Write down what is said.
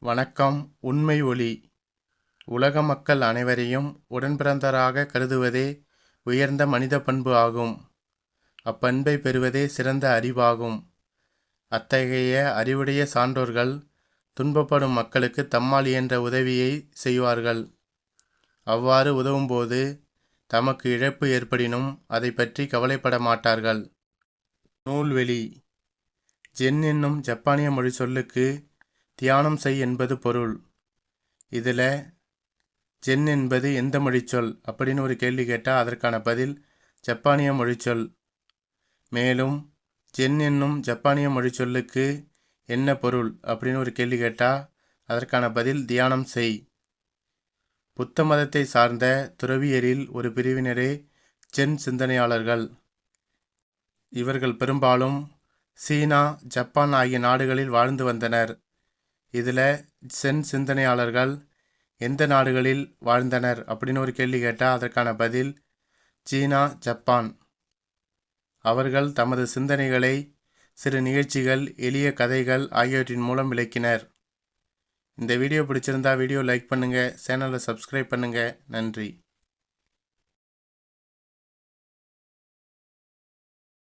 வணக்கம் உண்மை ஒளி. உலக மக்கள் அனைவரையும் உடன்பிறந்தராக கருதுவதே உயர்ந்த மனித பண்பு ஆகும். அப்பண்பை பெறுவதே சிறந்த அறிவாகும். அத்தகைய அறிவுடைய சான்றோர்கள் துன்பப்படும் மக்களுக்கு தம்மால் இயன்ற உதவியை செய்வார்கள். அவ்வாறு உதவும்போது தமக்கு இழப்பு ஏற்படினும் அதை பற்றி கவலைப்பட மாட்டார்கள். நூல்வெளி. ஜென் என்னும் ஜப்பானிய மொழி சொல்லுக்கு தியானம் செய் என்பது பொருள். இதில் ஜென் என்பது எந்த மொழிச்சொல் அப்படின்னு ஒரு கேள்வி கேட்டால் அதற்கான பதில் ஜப்பானிய மொழிச்சொல் மேலும் ஜென் என்னும் ஜப்பானிய மொழிச்சொல்லுக்கு என்ன பொருள்? அப்படின்னு ஒரு கேள்வி கேட்டால் அதற்கான பதில் தியானம் செய் புத்த மதத்தை சார்ந்த துறவியரில் ஒரு பிரிவினரே ஜென் சிந்தனையாளர்கள். இவர்கள் பெரும்பாலும் சீனா ஜப்பான் ஆகிய நாடுகளில் வாழ்ந்து வந்தனர். இதில் சென் சிந்தனையாளர்கள் எந்த நாடுகளில் வாழ்ந்தனர் அப்படின்னு ஒரு கேள்வி கேட்டால் அதற்கான பதில் சீனா ஜப்பான். அவர்கள் தமது சிந்தனைகளை சிறு நிகழ்ச்சிகள் எளிய கதைகள் ஆகியவற்றின் மூலம் விளக்கினர். இந்த வீடியோ பிடிச்சிருந்தா வீடியோ லைக் பண்ணுங்கள் சேனலை சப்ஸ்கிரைப் பண்ணுங்கள் நன்றி.